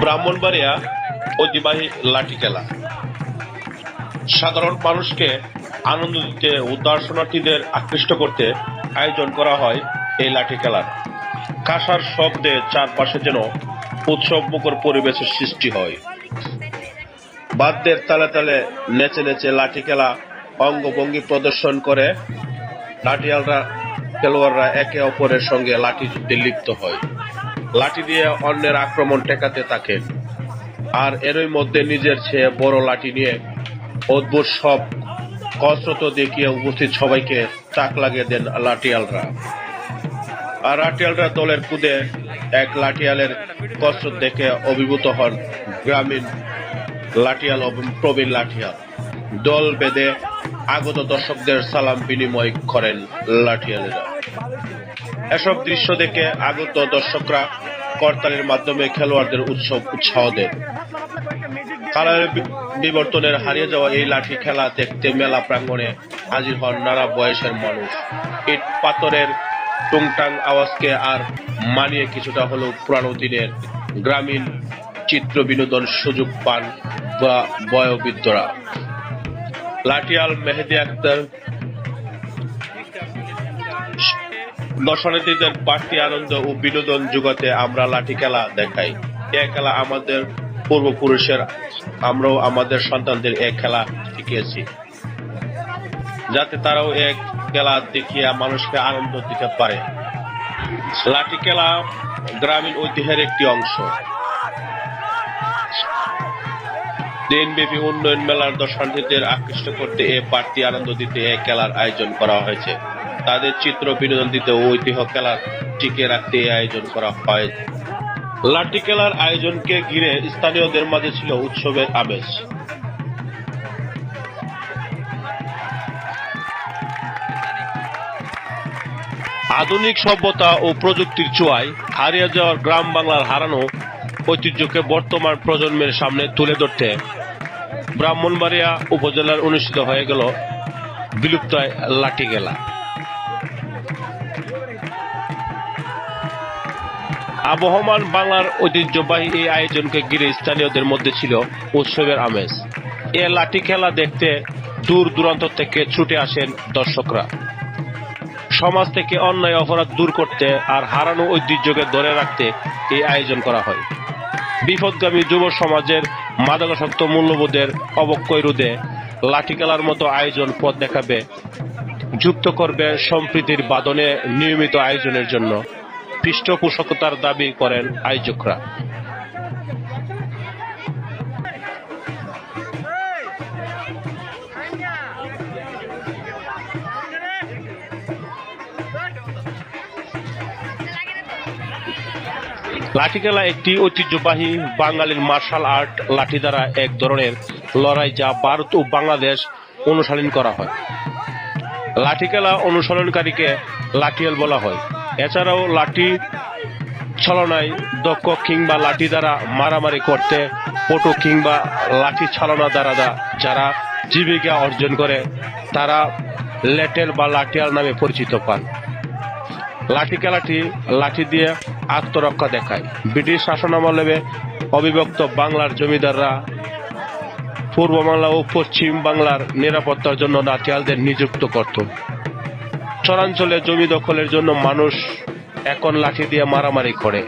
ব্রাহ্মণবাড়িয়া ঐতিহ্যবাহী লাঠি খেলা সাধারণ মানুষকে আনন্দ দিতে ও দর্শনার্থীদের আকৃষ্ট করতে আয়োজন করা হয় এই লাঠি খেলার কাঁসার শব্দে চারপাশে যেন উৎসব মুখর পরিবেশের সৃষ্টি হয়। বাদ্যের তালে তালে নেচে নেচে লাঠি খেলা অঙ্গভঙ্গি প্রদর্শন করে। লাঠিয়ালরা খেলোয়াড়রা একে অপরের সঙ্গে লাঠি যুদ্ধে লিপ্ত হয়। লাঠি দিয়ে অন্যের আক্রমণ ঠেকাতে থাকেন আর এরই মধ্যে নিজের চেয়ে বড় লাঠি নিয়ে অদ্ভুত সব কসরত দেখিয়ে উপস্থিত সবাইকে চাক লাগিয়ে দেন লাঠিয়ালরা। আর লাঠিয়ালরা দলের কুদে এক লাঠিয়ালের কসরত দেখে অভিভূত হন গ্রামীণ লাঠিয়াল প্রবীণ লাঠিয়াল। দল বেঁধে আগত দর্শকদের সালাম বিনিময় করেন লাঠিয়ালেরা। এসব দৃশ্য দেখে আগত দর্শকরা করতালির মাধ্যমে খেলোয়াড়দের উৎসব উৎসাহ দেন। কালারের বিবর্তনের হারিয়ে যাওয়া এই লাঠি খেলা দেখতে মেলা প্রাঙ্গণে হাজির হন নানা বয়সের মানুষ। ইট পাথরের টুংটাং আওয়াজকে আর মানিয়ে কিছুটা হলেও পুরানো দিনের গ্রামীণ চিত্র বিনোদন সুযোগ পান বা বয়োবৃদ্ধরা। লাঠিয়াল মেহেদি আক্তার দর্শনার্থীদের বাড়তি আনন্দ ও বিনোদন যুগতে আমরা লাঠি খেলা দেখাই। এ খেলা আমাদের পূর্বপুরুষের, আমরাও আমাদের সন্তানদের এ খেলা শিখিয়েছি। যাতে তারাও এক খেলা দেখিয়ে মানুষকে আনন্দ দিতে পারে। লাঠি খেলা গ্রামীণ ঐতিহ্যের একটি অংশ। দিনব্যাপী উন্নয়ন মেলার দর্শনার্থীদের আকৃষ্ট করতে এ বাড়তি আনন্দ দিতে এ খেলার আয়োজন করা হয়েছে। তাদের চিত্র বিনোদন দিতে ও ঐতিহ্য খেলা টিকে রাখতে এই আয়োজন করা হয়। লাঠি খেলার আয়োজনকে ঘিরে স্থানীয়দের মাঝে ছিল উৎসবের আবেশ আধুনিক সভ্যতা ও প্রযুক্তির ছোঁয়ায় হারিয়ে যাওয়ার গ্রাম বাংলার হারানো ঐতিহ্যকে বর্তমান প্রজন্মের সামনে তুলে ধরতে ব্রাহ্মণবাড়িয়া উপজেলার অনুষ্ঠিত হয়ে গেল বিলুপ্ত লাঠি খেলা আবহমান বাংলার ঐতিহ্যবাহী এই আয়োজনকে ঘিরে স্থানীয়দের মধ্যে ছিল উৎসবের আমেজ। এ লাঠি খেলা দেখতে দূর দূরান্ত থেকে ছুটে আসেন দর্শকরা। সমাজ থেকে অন্যায় অপরাধ দূর করতে আর হারানো ঐতিহ্যকে ধরে রাখতে এই আয়োজন করা হয়। বিপদগামী যুব সমাজের মাদকাসক্ত মূল্যবোধের অবক্ষয় রোধে লাঠি খেলার মতো আয়োজন পথ দেখাবে, যুক্ত করবে সম্প্রীতির বাদনে নিয়মিত আয়োজনের জন্য। পৃষ্ঠপোষকতার দাবি করেন আয়োজকরা। লাঠি খেলা একটি ঐতিহ্যবাহী বাঙালির মার্শাল আর্ট লাঠি দ্বারা এক ধরনের লড়াই যা ভারত ও বাংলাদেশ অনুশীলন করা হয়। লাঠি খেলা অনুসরণকারীকে লাঠিয়াল বলা হয়। এছাড়াও লাঠি ছলনায় দক্ষ কিংবা লাঠি দ্বারা মারামারি করতে পটু কিংবা লাঠি ছলনা দ্বারা যারা জীবিকা অর্জন করে, তারা লেটেল বা লাঠিয়াল নামে পরিচিত পান। লাঠি খেলাটি লাঠি দিয়ে আত্মরক্ষা দেখায়। ব্রিটিশ শাসনামলে অবিভক্ত বাংলার জমিদাররা। পূর্ব বাংলা ও পশ্চিম বাংলার নিরাপত্তার জন্য লাঠিয়ালদের নিযুক্ত করত। চরাঞ্চলে জমি দখলের জন্য মানুষ এখন লাঠি দিয়ে মারামারি করে।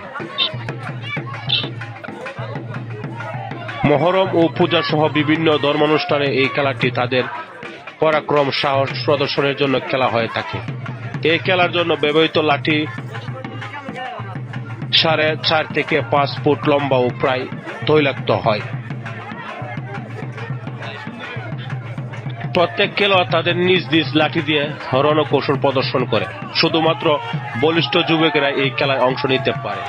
মহরম ও পূজা সহ বিভিন্ন ধর্মানুষ্ঠানে এই খেলাটি তাদের পরাক্রম, সাহস প্রদর্শনের জন্য খেলা হয়ে থাকে। এই খেলার জন্য ব্যবহৃত লাঠি সাড়ে চার থেকে পাঁচ ফুট লম্বা ও প্রায় তৈলাক্ত হয়। প্রত্যেক খেলোয়াড় তাদের নিজ নিজ লাঠি দিয়ে রণকৌশল প্রদর্শন করে। শুধুমাত্র বলিষ্ঠ যুবকেরা এই খেলায় অংশ নিতে পারে।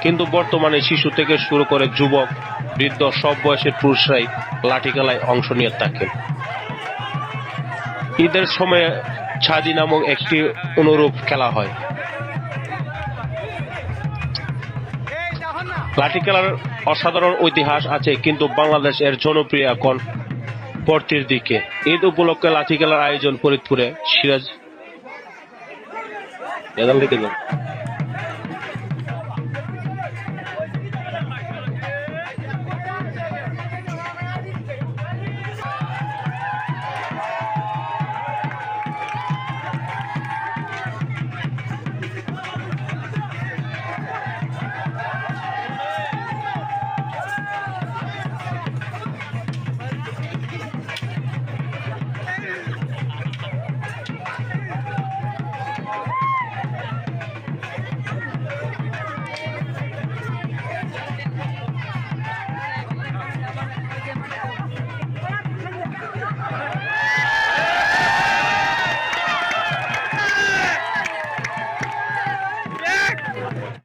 কিন্তু বর্তমানে শিশু থেকে শুরু করে যুবক, বৃদ্ধ সব বয়সের পুরুষরাই লাঠি খেলায় অংশ নিয়ে থাকেন। ঈদের সময় ছাদি নামক একটি অনুরূপ খেলা হয়। লাঠি খেলার অসাধারণ ইতিহাস আছে, কিন্তু বাংলাদেশ এর জনপ্রিয় এখন পরতির দিকে। ঈদ উপলক্ষে লাঠি খেলার আয়োজন ফরিদপুরে। সিরাজ।